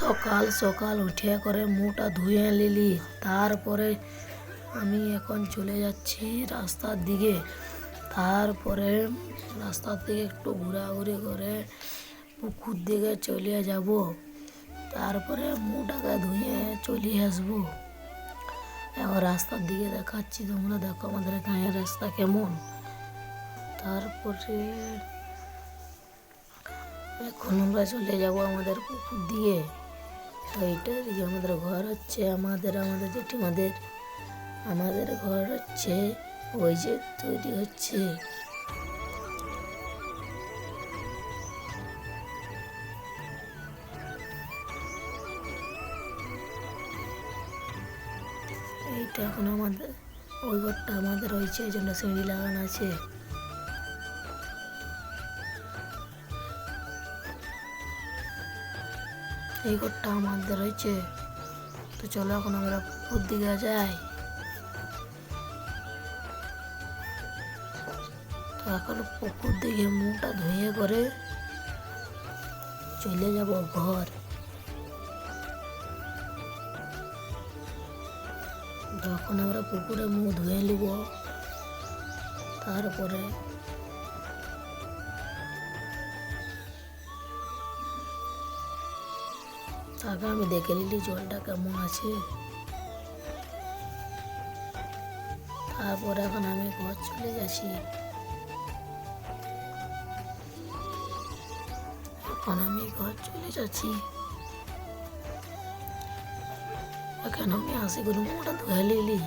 সকাল সকাল উঠে করে মুখটা ধুয়ে নিলি। তারপরে আমি এখন চলে যাচ্ছি রাস্তার দিকে। তারপরে রাস্তার দিকে একটু ঘোরাঘুরি করে পুকুর দিকে চলে যাব। তারপরে মুখটাকে ধুয়ে চলে আসব। এখন রাস্তার দিকে দেখাচ্ছি, তোমরা দেখো আমাদের গাঁয়ের রাস্তা কেমন। তারপরে এখন আমরা চলে যাব আমাদের পুকুর দিয়ে তো এইটার যে আমাদের ঘর হচ্ছে, আমাদের আমাদের জেঠিমাদের, আমাদের ঘর হচ্ছে, ওই যে তৈরি হচ্ছে। এইটা এখন আমাদের, ওই ঘরটা আমাদের হয়েছে, এই জন্য সিঁড়ি লাগানো আছে। এই ঘরটা আমাদের হয়েছে। তো চলো এখন আমরা পুকুর দিকে যাই। তো এখন পুকুর দিকে মুখটা ধুয়ে করে চলে যাব ঘর। যখন আমরা পুকুরে মুখ ধুয়ে নিব। তারপরে তাকে আমি দেখে নিলি জলটা কেমন আছে। তারপর এখন আমি ঘর চলে যাচ্ছি। এখন আমি ঘর চলে যাচ্ছি। এখন আমি আসি করে মুখটা ধুয়ে নিলি।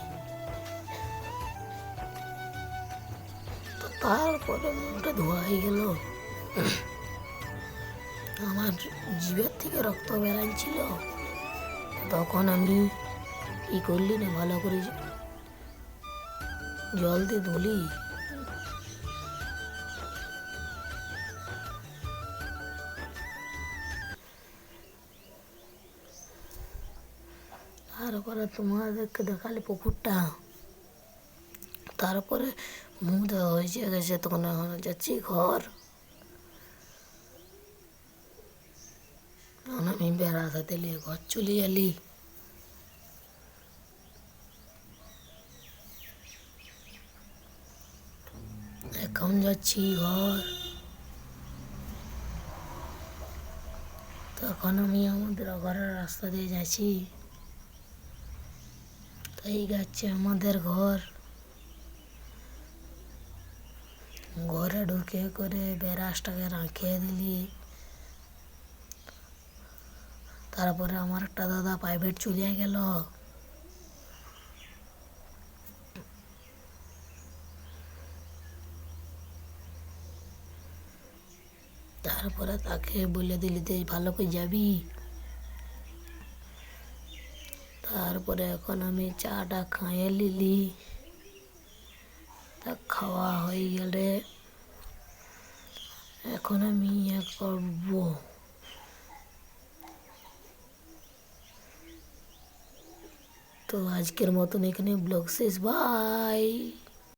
তারপরে মুখটা ধোয়া হয়ে গেল। আমার জিভের থেকে রক্ত বেরাচ্ছিল। তখন আমি কি করলি না ভালো করে জল দিয়ে ধুলি। তারপরে তোমাদেরকে দেখালে পুকুরটা। তারপরে মুখ দেওয়া হয়েছে গেছে, তখন যাচ্ছি ঘর তখন আমি বেড়াতে দিলে ঘর চলে এলি। এখন যাচ্ছি ঘর। তখন আমি আমাদের ঘরের রাস্তা দিয়ে যাচ্ছি। তাই যাচ্ছে আমাদের ঘর। ঘরে ঢুকে করে বেরাসটাকে রাখিয়ে দিলি। তারপরে আমার একটা দাদা প্রাইভেট চলিয়ে গেল। তারপরে তাকে বলে দিলি যে ভালো করে যাবি? তারপরে এখন আমি চাটা খাইয়ে নিলি। তা খাওয়া হয়ে গেলে এখন আমি ইয়ে করব। তো আজকের মতন এখানে ব্লগ শেষ বাই